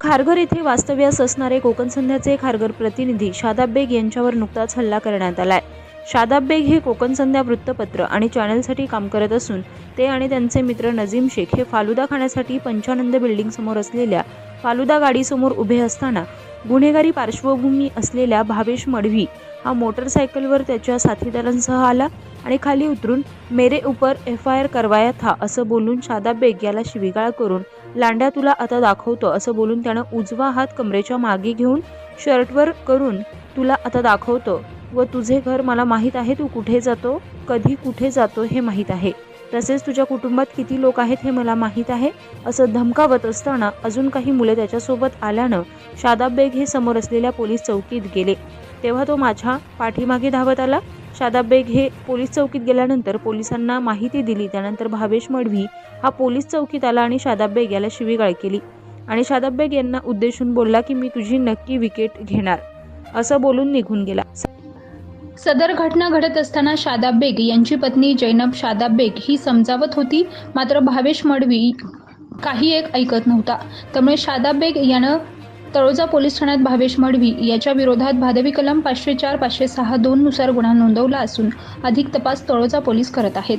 खारघर येथे वास्तव्यास असणारे कोकण संध्याचे खारघर प्रतिनिधी शादाब बेग यांच्यावर नुकताच हल्ला करण्यात आलाय. शादाब बेग हे कोकण संध्या वृत्तपत्र आणि चॅनलसाठी काम करत असून ते आणि त्यांचे मित्र नजीम शेख हे फालुदा खाण्यासाठी पंचानंद बिल्डिंग समोर असलेल्या फालुदा गाडीसमोर उभे असताना गुन्हेगारी पार्श्वभूमी असलेल्या भावेश मडवी हा मोटरसायकलवर त्याच्या साथीदारांसह आला आणि खाली उतरून मेरे उपर एफ आय आर करवाया था असं बोलून शादाब बेग याला शिवीगाळ करून लांड्या तुला आता दाखवतो असं बोलून त्यानं उजवा हात कमरेच्या मागे घेऊन शर्टवर करून तुला आता दाखवतो व तुझे घर मला माहीत आहे तू कुठे जातो कधी कुठे जातो हे माहीत आहे. तसेच तुझ्या कुटुंबात किती लोक आहेत हे मला माहीत आहे. असं धमकावत असताना अजून काही मुले त्याच्यासोबत आल्यानं शादाब बेग हे समोर असलेल्या पोलीस चौकीत गेले. तेव्हा तो माझ्या पाठीमागे धावत आला. शादाब बेग हे पोलीस चौकीत गेल्यानंतर पोलिसांना माहिती दिली. त्यानंतर भावेश मडवी हा पोलीस चौकीत आला आणि शादाब बेग याला शिवीगाळ केली. आणि शादाब बेग यांना उद्देशून बोलला की मी तुझी नक्की विकेट घेणार. असं बोलून निघून गेला. सदर घटना घडत असताना शादाब बेग यांची पत्नी जैनब शादाब बेग ही समजावत होती. मात्र भावेश मडवी काही एक ऐकत नव्हता. त्यामुळे शादाब बेग यानं तळोजा पोलीस ठाण्यात भावेश मडवी याच्या विरोधात भादवी कलम पाचशे चार पाचशे सहा दोन नुसार गुन्हा नोंदवला असून अधिक तपास तळोजा पोलीस करत आहेत.